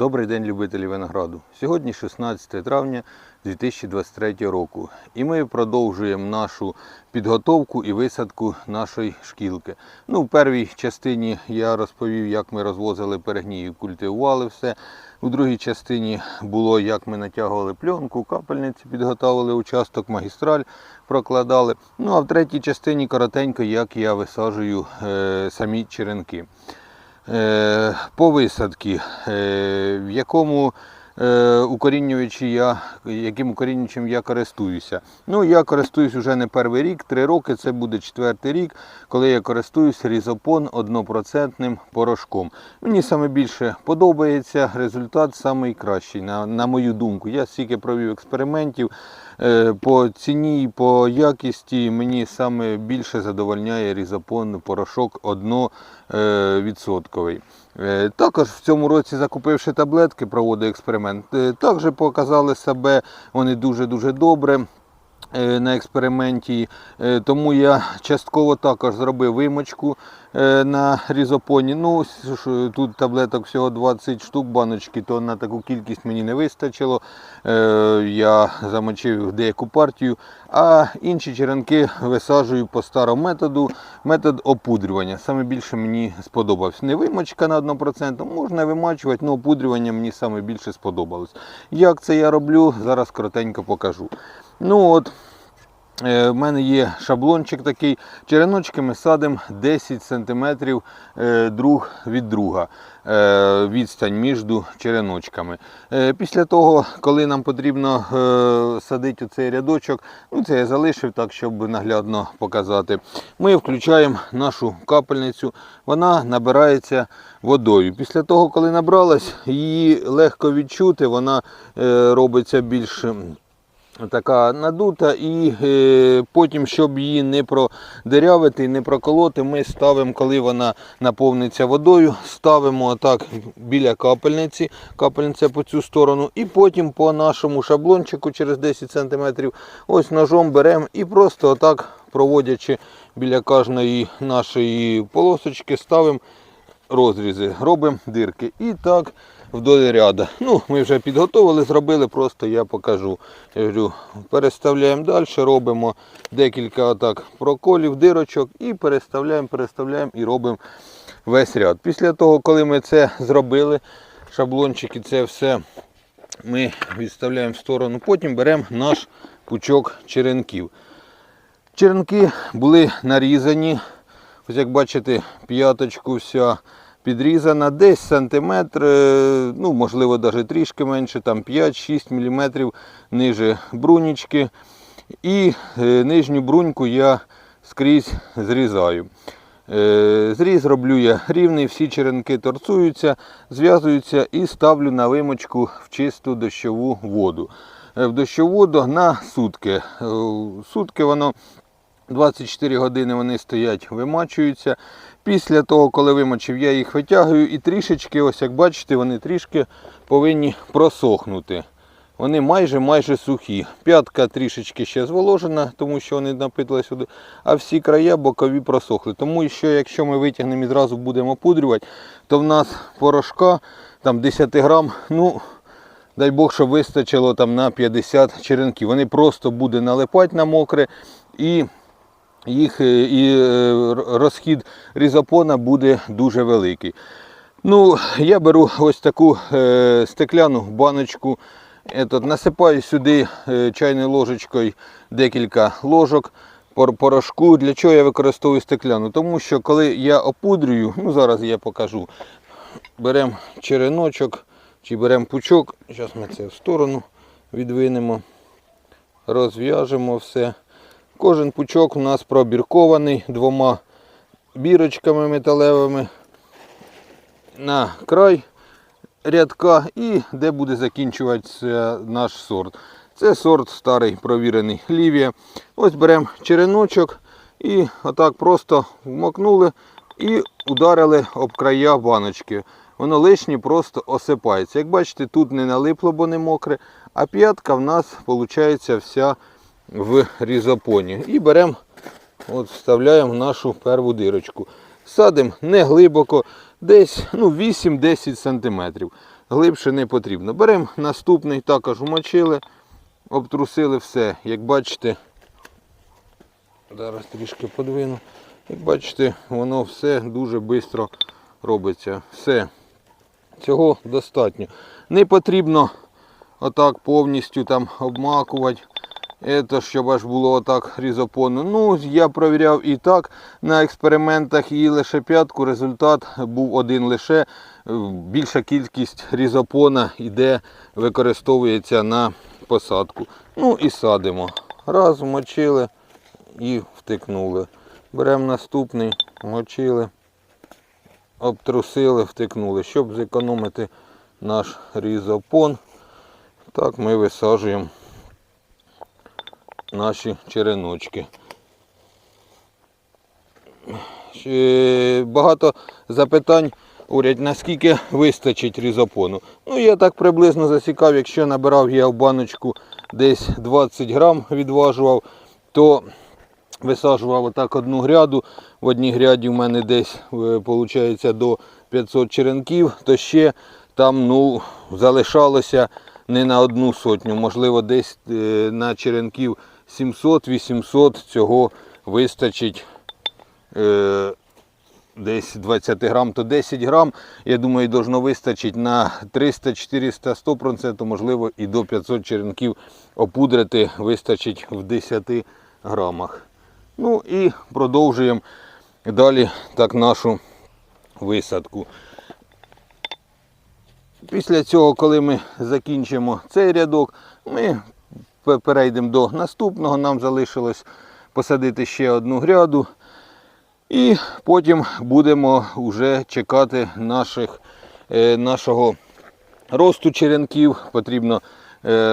Добрий день, любителі винограду. Сьогодні 16 травня 2023 року. І ми продовжуємо нашу підготовку і висадку нашої шкілки. Ну, в первій частині я розповів, як ми розвозили перегній, культивували все. У другій частині було, як ми натягували пленку, капельниці підготовили участок, магістраль прокладали. Ну а в третій частині коротенько, як я висаджую е, самі черенки. Е, по висадці, е, в якому е, я, яким укорінювачем я користуюся. Ну, я користуюсь вже не перший рік, три роки, це буде четвертий рік, коли я користуюсь різопон 1% порошком. Мені саме більше подобається результат найкращий, на, на мою думку. Я стільки провів експериментів. Е, По ціні і по якісті мені саме більше задовольняє різопон порошок 1%. Е, Також в цьому році, закупивши таблетки, проводив експеримент. Е, Також показали себе вони дуже-дуже добре. Е, На експерименті, Е, тому я частково також зробив вимочку е, на різопоні. Ну, тут таблеток всього 20 штук баночки, то на таку кількість мені не вистачило. Я замочив деяку партію, а інші черенки висаджую по старому методу, метод опудрювання. Саме більше мені сподобався. Не вимочка на 1%, можна вимачувати, але опудрювання мені саме більше сподобалось. Як це я роблю, зараз коротенько покажу. Ну от, Е, В мене є шаблончик такий. Череночки ми садимо 10 см друг від друга. е, Відстань між череночками. Е, Після того, коли нам потрібно е, садити цей рядочок, ну це я залишив так, щоб наглядно показати. Ми включаємо нашу капельницю, вона набирається водою. Після того, коли набралась, її легко відчути, вона е, робиться більш така надута, і е, потім, щоб її не продерявити, не проколоти, ми ставимо, коли вона наповниться водою, ставимо отак біля капельниці, капельниця по цю сторону, і потім по нашому шаблончику через 10 см ось ножом беремо і просто отак, проводячи біля кожної нашої полосочки, ставимо розрізи, робимо дирки. І так вдоль ряда. Ну, ми вже підготовили, зробили, просто я покажу. Я говорю, переставляємо далі, робимо декілька отак проколів, дирочок і переставляємо, переставляємо і робимо весь ряд. Після того, коли ми це зробили, шаблончики, це все ми відставляємо в сторону, потім беремо наш пучок черенків. Черенки були нарізані. Ось як бачите, п'яточку вся підрізана, десь сантиметр, ну можливо навіть трішки менше, там 5-6 мм ниже брунічки. І е, нижню бруньку я скрізь зрізаю. Е, Зріз роблю я рівний, всі черенки торцуються, зв'язуються і ставлю на вимочку в чисту дощову воду. Е, В дощову воду на сутки. Сутки воно 24 години вони стоять, вимачуються. Після того, коли вимочив, я їх витягую і трішечки, ось як бачите, вони трішки повинні просохнути. Вони майже майже сухі. П'ятка трішечки ще зволожена, тому що вони напитали сюди, а всі края бокові просохли. Тому що якщо ми витягнемо і зразу будемо пудрювати, то в нас порошка там 10 грам, ну дай Бог, щоб вистачило там на 50 черенків. Вони просто буде налипати на мокре і їх е, і е, розхід різопона буде дуже великий. Ну, я беру ось таку е, стекляну баночку, насипаю сюди чайною ложечкою декілька ложок порошку. Для чого я використовую стекляну? Тому що коли я опудрюю, ну зараз я покажу, беремо череночок чи беремо пучок, зараз ми це в сторону відвинемо, розв'яжемо все. Кожен пучок у нас пробіркований двома бірочками металевими на край рядка і де буде закінчуватися наш сорт. Це сорт старий провірений лівія. Ось беремо череночок і отак просто вмокнули і ударили об края баночки. Воно лишнє просто осипається. Як бачите, тут не налипло, бо не мокре, а п'ятка в нас виходить вся в різопоні. І беремо, от вставляємо нашу перву дирочку. Садимо не глибоко, десь ну, 8-10 см. глибше не потрібно. Беремо наступний, також вмочили, обтрусили все. Як бачите, зараз трішки подвину. Як бачите, воно все дуже швидко робиться. Все. Цього достатньо. Не потрібно отак повністю там обмакувати. Це щоб аж було отак різопонно. Ну, я провіряв і так на експериментах і лише п'ятку. Результат був один лише. Більша кількість різопона йде, використовується на посадку. Ну і садимо. Раз, вмочили і втикнули. Беремо наступний, вмочили, обтрусили, втикнули. Щоб зекономити наш різопон, так ми висаджуємо наші череночки. Багато запитань уряд, наскільки вистачить різопону. Ну, я так приблизно засікав, якщо набирав я в баночку десь 20 грам відважував, то висаджував отак одну гряду. В одній гряді в мене десь виходить до 500 черенків, то ще там ну, залишалося не на одну сотню, можливо, десь е, на черенків 700-800 цього вистачить. Е, десь 20 грам, то 10 грам, я думаю, должно вистачить на 300, 400, 100%, можливо, і до 500 черенків опудрити вистачить в 10 грамах. Ну і продовжуємо далі так нашу висадку. Після цього, коли ми закінчимо цей рядок, ми перейдемо до наступного. Нам залишилось посадити ще одну гряду. І потім будемо вже чекати наших, е, нашого росту черенків. Потрібно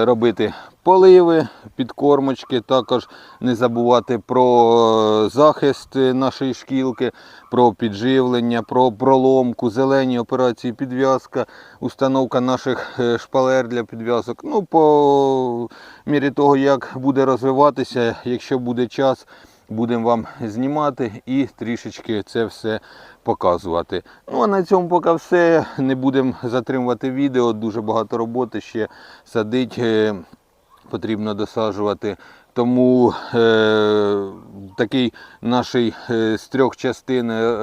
робити поливи, підкормочки, також не забувати про е, захист е, нашої шкілки, про підживлення, про проломку, зелені операції, підв'язка, установка наших е, шпалер для підв'язок. Ну, по мірі того, як буде розвиватися, якщо буде час, будемо вам знімати і трішечки це все показувати. Ну а на цьому поки все. Не будемо затримувати відео. Дуже багато роботи ще садить, е, потрібно досаджувати. Тому е, такий наш е, з трьох частин е,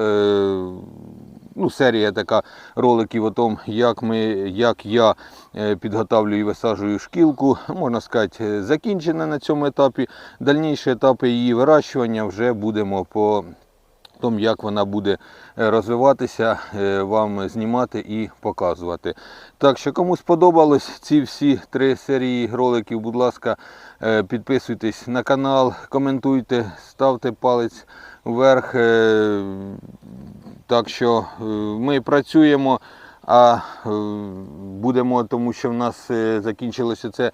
ну, серія така роликів о том, як, ми, як я е, підготовлюю і висаджую шкілку, можна сказати, е, закінчена на цьому етапі. Дальніші етапи її вирощування вже будемо по тому, як вона буде е, розвиватися, вам знімати і показувати. Так що, кому сподобались ці всі три серії роликів, будь ласка, підписуйтесь на канал, коментуйте, ставте палець вверх. Так що е, ми працюємо, а е, будемо, тому що в нас е, закінчилося це.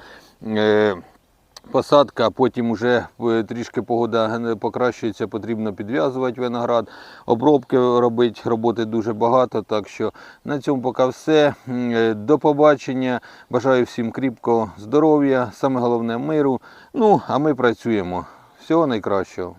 Посадка, потім вже трішки погода покращується, потрібно підв'язувати виноград, обробки робити, роботи дуже багато. Так що на цьому поки все. До побачення. Бажаю всім кріпкого здоров'я, саме головне миру. Ну, а ми працюємо. Всього найкращого.